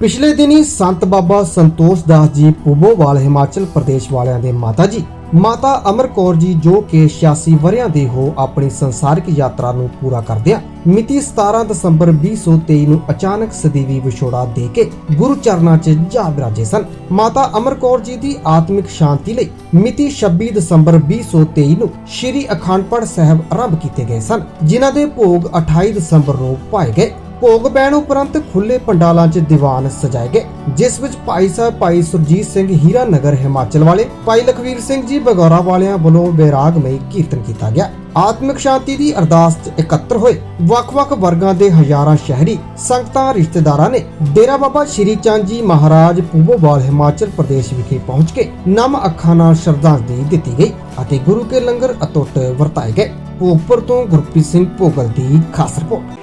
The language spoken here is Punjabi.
ਪਿਛਲੇ ਦਿਨੀ ਸੰਤ ਬਾਬਾ ਸੰਤੋਸ਼ ਦਾਸ ਜੀ ਪੁੱਬੋਵਾਲ ਹਿਮਾਚਲ ਪ੍ਰਦੇਸ਼ ਵਾਲਿਆਂ ਦੇ ਮਾਤਾ ਜੀ, ਮਾਤਾ ਅਮਰ ਕੌਰ ਜੀ ਜੋ ਕਿ 86 ਵਰਿਆਂ ਦੇ ਹੋ ਆਪਣੀ ਸੰਸਾਰਿਕ ਯਾਤਰਾ ਨੂੰ ਪੂਰਾ ਕਰਦਿਆਂ ਮਿਤੀ 17 ਦਸੰਬਰ 2023 ਨੂੰ ਅਚਾਨਕ ਸਦੀਵੀ ਵਿਛੋੜਾ ਦੇ ਕੇ ਗੁਰੂ ਚਰਨਾਂ 'ਚ ਜਾ ਬਿਰਾਜੇ ਸਨ। ਮਾਤਾ ਅਮਰ ਕੌਰ ਜੀ ਦੀ ਆਤਮਿਕ ਸ਼ਾਂਤੀ ਲਈ ਮਿਤੀ 26 ਦਸੰਬਰ 2023 ਨੂੰ ਸ੍ਰੀ ਅਖੰਡ ਪਾਠ ਸਾਹਿਬ ਆਰੰਭ ਕੀਤੇ ਗਏ ਸਨ, ਜਿਨ੍ਹਾਂ ਦੇ ਭੋਗ 28 ਦਸੰਬਰ ਨੂੰ ਪਾਏ ਗਏ। ਭੋਗ ਪੈਣ ਉਪਰੰਤ ਖੁੱਲੇ ਪੰਡਾਲਾਂ 'ਚ ਦੀਵਾਨ ਸਜਾਏ ਗਏ, ਜਿਸ ਵਿੱਚ ਭਾਈ ਸਾਹਿਬ, ਭਾਈ ਸੁਰਜੀਤ ਸਿੰਘ, ਹੀਰਾ ਨਗਰ, ਹਿਮਾਚਲ ਵਾਲੇ, ਭਾਈ ਲਖਵੀਰ ਸਿੰਘ ਜੀ, ਬਗੌਰਾ ਵਾਲਿਆਂ ਵੱਲੋਂ ਬੇਰਾਗਮਈ ਕੀਰਤਨ ਕੀਤਾ ਗਿਆ। ਆਤਮਿਕ ਸ਼ਾਂਤੀ ਦੀ ਅਰਦਾਸ ਚ ਇਕੱਤਰ ਹੋਏ ਵੱਖ-ਵੱਖ ਵਰਗਾਂ ਦੇ ਹਜ਼ਾਰਾਂ ਸ਼ਹਿਰੀ, ਸੰਗਤਾਂ, ਰਿਸ਼ਤੇਦਾਰਾਂ ਨੇ ਡੇਰਾ ਬਾਬਾ ਸ਼੍ਰੀ ਚੰਦ ਜੀ ਮਹਾਰਾਜ ਪੂਬੋਵਾਲ ਹਿਮਾਚਲ ਪ੍ਰਦੇਸ਼ ਵਿਖੇ ਪਹੁੰਚ ਕੇ ਨਮ ਅੱਖਾਂ ਨਾਲ ਸ਼ਰਧਾਂਜਲੀ ਦਿੱਤੀ ਗਈ ਅਤੇ ਗੁਰੂ ਕੇ ਲੰਗਰ ਅਟੁੱਟ ਵਰਤਾਏ ਗਏ। ਭੋਗਪੁਰ ਤੋਂ ਗੁਰਪ੍ਰੀਤ ਸਿੰਘ ਭੋਗਲ ਦੀ ਖਾਸ ਰਿਪੋਰਟ।